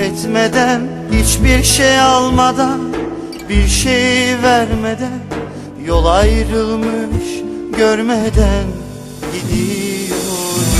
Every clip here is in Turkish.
etmeden Hiçbir şey almadan Bir şey vermeden Yol ayrılmış görmeden Gidiyorum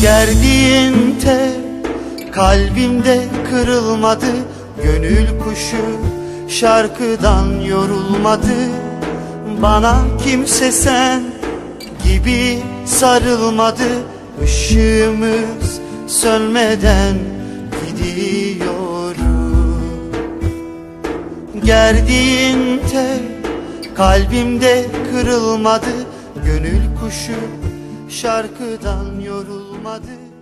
Gerdiğin tel kalbimde kırılmadı Gönül kuşu şarkıdan yorulmadı. Bana kimse sen gibi sarılmadı Işığımız sönmeden gidiyorum Gerdiğin tel kalbimde kırılmadı Gönül kuşu şarkıdan yorulmadı.